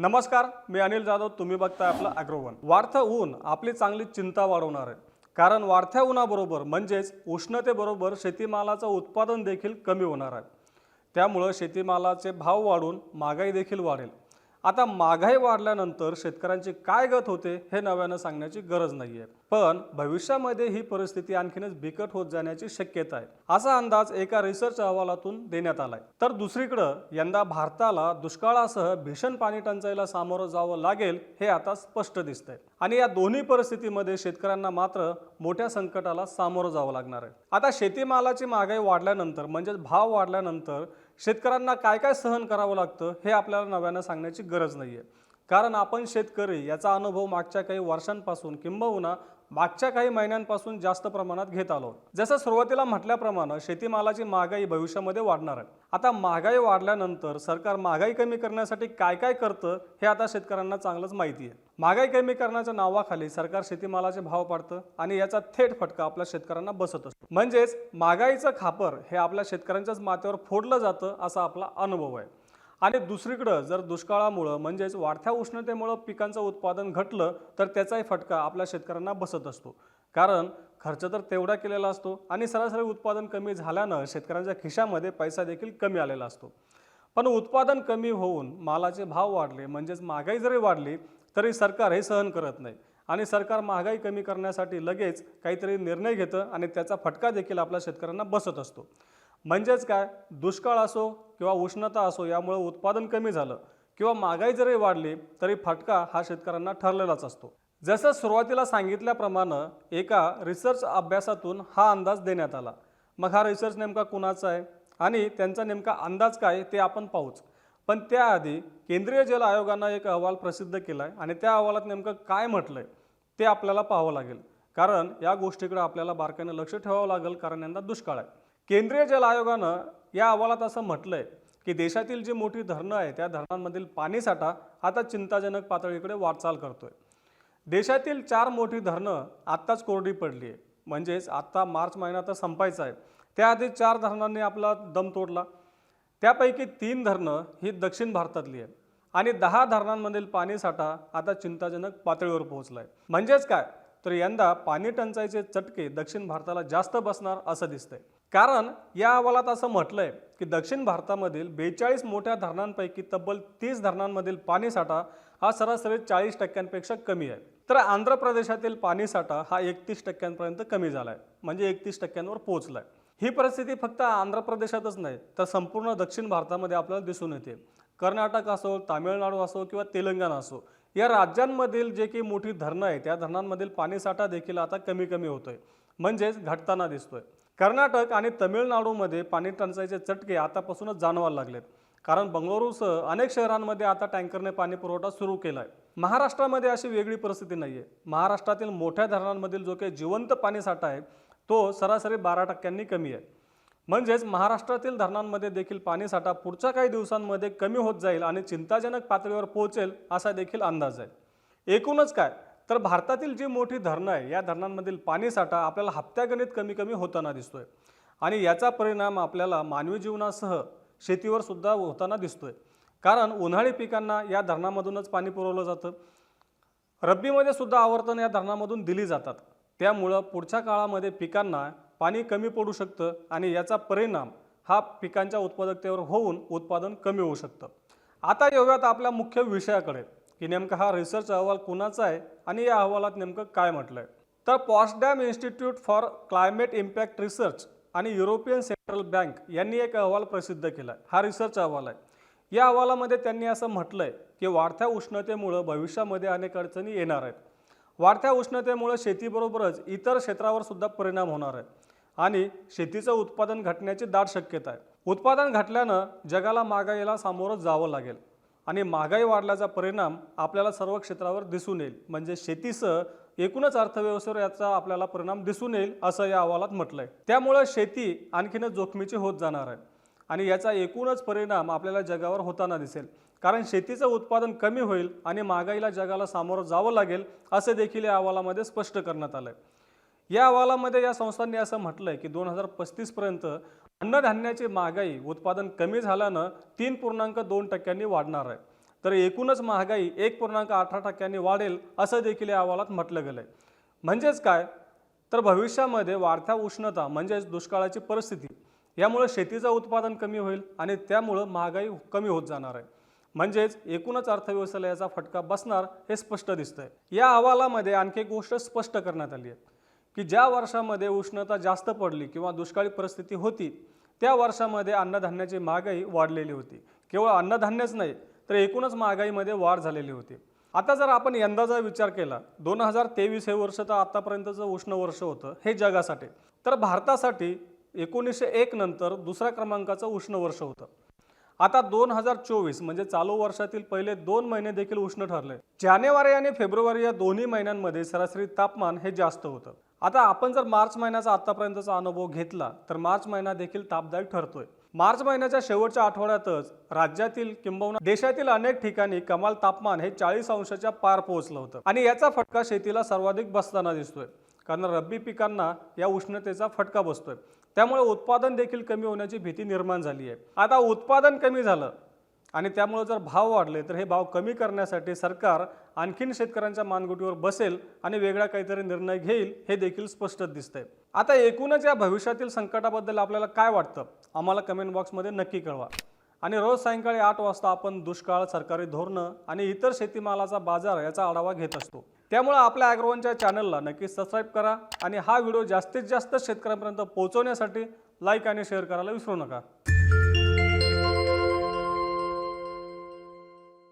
नमस्कार मी अनिल जाधव तुम्ही बघताय आपलं अॅग्रोवन. वाढतं ऊन आपली चांगली चिंता वाढवणार आहे. कारण वाढत्या उन्हाबरोबर म्हणजेच उष्णतेबरोबर शेतीमालाचं उत्पादन देखील कमी होणार आहे. त्यामुळं शेतीमालाचे भाव वाढून महागाई देखील वाढेल. आता महागाई वाढल्यानंतर शेतकऱ्यांची काय गत होते हे नव्यानं सांगण्याची गरज नाही आहे पण भविष्यामध्ये ही परिस्थिती आणखीनच बिकट होत जाण्याची शक्यता आहे असा अंदाज एका रिसर्च अहवालातून देण्यात आलाय. तर दुसरीकडं यंदा भारताला दुष्काळासह भीषण पाणी टंचाईला सामोरं जावं लागेल हे आता स्पष्ट दिसतंय. आणि या दोन्ही परिस्थितीमध्ये शेतकऱ्यांना मात्र मोठ्या संकटाला सामोरं जावं लागणार आहे. आता शेतीमालाची महागाई वाढल्यानंतर म्हणजेच भाव वाढल्यानंतर शेतकऱ्यांना काय काय सहन करावं लागतं हे आपल्याला नव्यानं सांगण्याची गरज नाही आहे कारण आपण शेतकरी याचा अनुभव मागच्या काही वर्षांपासून किंबहुना मागच्या काही महिन्यांपासून जास्त प्रमाणात घेत आलो. जसं सुरुवातीला म्हटल्याप्रमाणे शेतीमालाची महागाई भविष्यामध्ये वाढणार आहे. आता महागाई वाढल्यानंतर सरकार महागाई कमी करण्यासाठी काय काय करतं हे आता शेतकऱ्यांना चांगलंच माहिती आहे. महागाई कमी करण्याच्या नावाखाली सरकार शेतीमालाचे भाव पाडतं आणि याचा थेट फटका आपल्या शेतकऱ्यांना बसत असतो. म्हणजेच महागाईचं खापर हे आपल्या शेतकऱ्यांच्याच माथ्यावर फोडलं जातं असा आपला अनुभव आहे. आणि दुसरीकडं जर दुष्काळामुळं म्हणजेच वाढत्या उष्णतेमुळं पिकांचं उत्पादन घटलं तर त्याचाही फटका आपल्या शेतकऱ्यांना बसत असतो. कारण खर्च तर तेवढा केलेला असतो आणि सरासरी उत्पादन कमी झाल्यानं शेतकऱ्यांच्या खिशामध्ये पैसा देखील कमी आलेला असतो. पण उत्पादन कमी होऊन मालाचे भाव वाढले म्हणजेच महागाई जरी वाढली तरी सरकार हे सहन करत नाही. आणि सरकार महागाई कमी करण्यासाठी लगेच काहीतरी निर्णय घेतं आणि त्याचा फटका देखील आपल्या शेतकऱ्यांना बसत असतो. म्हणजेच काय? दुष्काळ असो किंवा उष्णता असो यामुळे उत्पादन कमी झालं किंवा महागाई जरी वाढली तरी फटका हा शेतकऱ्यांना ठरलेलाच असतो. जसं सुरुवातीला सांगितल्याप्रमाणे एका रिसर्च अभ्यासातून हा अंदाज देण्यात आला. मग हा रिसर्च नेमका कुणाचा आहे? आणि त्यांचा नेमका अंदाज काय ते आपण पाहूच. पण त्याआधी केंद्रीय जल आयोगानं एक अहवाल प्रसिद्ध केला आहे आणि त्या अहवालात नेमकं काय म्हटलं आहे ते आपल्याला पाहावं लागेल. कारण या गोष्टीकडे आपल्याला बारकाईनं लक्ष ठेवावं लागेल कारण यंदा दुष्काळ आहे. केंद्रीय जल आयोगानं या अहवालात असं म्हटलं आहे की देशातील जी मोठी धरणं आहे त्या धरणांमधील पाणीसाठा आता चिंताजनक पातळीकडे वाटचाल करतोय. देशातील चार मोठी धरणं आत्ताच कोरडी पडली आहे म्हणजेच आत्ता मार्च महिना तर संपायचा आहे. त्याआधी चार धरणांनी आपला दम तोडला. त्यापैकी तीन धरणं ही दक्षिण भारतातली आहेत. आणि दहा धरणांमधील पाणीसाठा आता चिंताजनक पातळीवर पोहोचला आहे म्हणजेच काय? तर यंदा पाणी टंचाईचे चटके दक्षिण भारताला जास्त बसणार असं दिसतंय. कारण या अहवालात असं म्हटलंय की दक्षिण भारतामधील बेचाळीस मोठ्या धरणांपैकी तब्बल तीस धरणांमधील पाणीसाठा हा सरासरी चाळीस टक्क्यांपेक्षा कमी आहे. तर आंध्र प्रदेशातील पाणीसाठा हा एकतीस टक्क्यांपर्यंत कमी झाला आहे म्हणजे एकतीस टक्क्यांवर पोहोचला आहे ही परिस्थिती फक्त आंध्र प्रदेशातच नाही तर संपूर्ण दक्षिण भारतामध्ये आपल्याला दिसून येते. कर्नाटक असो तामिळनाडू असो किंवा तेलंगणा असो या राज्यांमधील जे काही मोठी धरणं आहे त्या धरणांमधील पाणीसाठा देखील आता कमी कमी होतोय. म्हणजेच घटताना दिसतोय. कर्नाटक आणि तमिळनाडूमध्ये पाणी टंचाईचे चटके आतापासूनच जाणवायला लागलेत. कारण बंगळुरूसह अनेक शहरांमध्ये आता टँकरने पाणी पुरवठा सुरू केला आहे महाराष्ट्रामध्ये अशी वेगळी परिस्थिती नाही आहे महाराष्ट्रातील मोठ्या धरणांमधील जो काही जिवंत पाणीसाठा आहे तो सरासरी बारा टक्क्यांनी कमी आहे. म्हणजेच महाराष्ट्रातील धरणांमध्ये देखील पाणीसाठा पुढच्या काही दिवसांमध्ये कमी होत जाईल आणि चिंताजनक पातळीवर पोहोचेल असा देखील अंदाज आहे. एकूणच काय? तर भारतातील जी मोठी धरणं आहे या धरणांमधील पाणीसाठा आपल्याला हप्त्यागणित कमी कमी होताना दिसतोय. आणि याचा परिणाम आपल्याला मानवी जीवनासह शेतीवर सुद्धा होताना दिसतोय. कारण उन्हाळी पिकांना या धरणामधूनच पाणी पुरवलं जातं. रब्बीमध्ये सुद्धा आवर्तन या धरणामधून दिली जातात. त्यामुळं पुढच्या काळामध्ये पिकांना पाणी कमी पडू शकतं आणि याचा परिणाम हा पिकांच्या उत्पादकतेवर होऊन उत्पादन कमी होऊ शकतं. आता येऊयात आपल्या मुख्य विषयाकडे. की नेमका हा रिसर्च अहवाल कुणाचा आहे आणि या अहवालात नेमकं काय म्हटलं आहे तर Potsdam Institute for Climate Impact Research आणि युरोपियन सेंट्रल बँक यांनी एक अहवाल प्रसिद्ध केला आहे हा रिसर्च अहवाल आहे. या अहवालामध्ये त्यांनी असं म्हटलं आहे की वाढत्या उष्णतेमुळं भविष्यामध्ये अनेक अडचणी येणार आहेत. वाढत्या उष्णतेमुळे शेतीबरोबरच इतर क्षेत्रावर सुद्धा परिणाम होणार आहे आणि शेतीचं उत्पादन घटण्याची दाट शक्यता आहे. उत्पादन घटल्यानं जगाला मागायला सामोरं जावं लागेल. आणि महागाई वाढल्याचा परिणाम आपल्याला सर्व क्षेत्रावर दिसून येईल. म्हणजे शेतीसह एकूणच अर्थव्यवस्थेवर याचा आपल्याला परिणाम दिसून येईल असं या अहवालात म्हटलं आहे त्यामुळं शेती आणखीनच जोखमीची होत जाणार आहे. आणि याचा एकूणच परिणाम आपल्याला जगावर होताना दिसेल. कारण शेतीचं उत्पादन कमी होईल आणि महागाईला जगाला सामोरं जावं लागेल असे देखील या अहवालामध्ये स्पष्ट करण्यात आलं आहे या अहवालामध्ये या संस्थांनी असं म्हटलंय की दोन हजार पस्तीसपर्यंत अन्नधान्याची महागाई उत्पादन कमी झाल्यानं तीन पूर्णांक दोन टक्क्यांनी वाढणार आहे. तर एकूणच महागाई एक पूर्णांक अठरा टक्क्यांनी वाढेल असं देखील या अहवालात म्हटलं गेलं आहे म्हणजेच काय? तर भविष्यामध्ये वाढत्या उष्णता म्हणजेच दुष्काळाची परिस्थिती यामुळे शेतीचं उत्पादन कमी होईल आणि त्यामुळं महागाई कमी होत जाणार आहे. म्हणजेच एकूणच अर्थव्यवस्थेला याचा फटका बसणार हे स्पष्ट दिसतंय. या अहवालामध्ये आणखी एक गोष्ट स्पष्ट करण्यात आली आहे. की ज्या वर्षामध्ये उष्णता जास्त पडली किंवा दुष्काळी परिस्थिती होती त्या वर्षामध्ये अन्नधान्याची महागाई वाढलेली होती. केवळ अन्नधान्यच नाही तर एकूणच महागाईमध्ये वाढ झालेली होती. आता जर आपण यंदाचा विचार केला दोन हजार तेवीस हे वर्ष तर आतापर्यंतचं उष्ण वर्ष होतं हे जगासाठी. तर भारतासाठी एकोणीसशे एक नंतर दुसऱ्या क्रमांकाचं उष्ण वर्ष होतं. आता दोन हजार चोवीस म्हणजे चालू वर्षातील पहिले दोन महिने देखील उष्ण ठरले. जानेवारी आणि फेब्रुवारी या दोन्ही महिन्यांमध्ये सरासरी तापमान हे जास्त होतं. आता आपण जर मार्च महिन्याचा आतापर्यंतचा अनुभव घेतला तर मार्च महिना देखील तापदायक ठरतोय. मार्च महिन्याच्या शेवटच्या आठवड्यातच राज्यातील किंबहुना देशातील अनेक ठिकाणी कमाल तापमान हे चाळीस अंशाच्या पार पोहोचलं होतं. आणि याचा फटका शेतीला सर्वाधिक बसताना दिसतोय. कारण रब्बी पिकांना या उष्णतेचा फटका बसतोय. त्यामुळे उत्पादन देखील कमी होण्याची भीती निर्माण झाली आहे. आता उत्पादन कमी झालं आणि त्यामुळे जर भाव वाढले तर हे भाव कमी करण्यासाठी सरकार आणखीन शेतकऱ्यांच्या मानगुटीवर बसेल आणि वेगळा काहीतरी निर्णय घेईल हे देखील स्पष्ट दिसतंय. आता एकूणच या भविष्यातील संकटाबद्दल आपल्याला काय वाटतं? आम्हाला कमेंट बॉक्समध्ये नक्की कळवा. आणि रोज सायंकाळी आठ वाजता आपण दुष्काळ सरकारी धोरणं आणि इतर शेतीमालाचा बाजार याचा आढावा घेत असतो. त्यामुळं आपल्या ॲग्रोवनच्या चॅनलला नक्की सबस्क्राईब करा आणि हा व्हिडिओ जास्तीत जास्त शेतकऱ्यांपर्यंत पोहोचवण्यासाठी लाईक आणि शेअर करायला विसरू नका.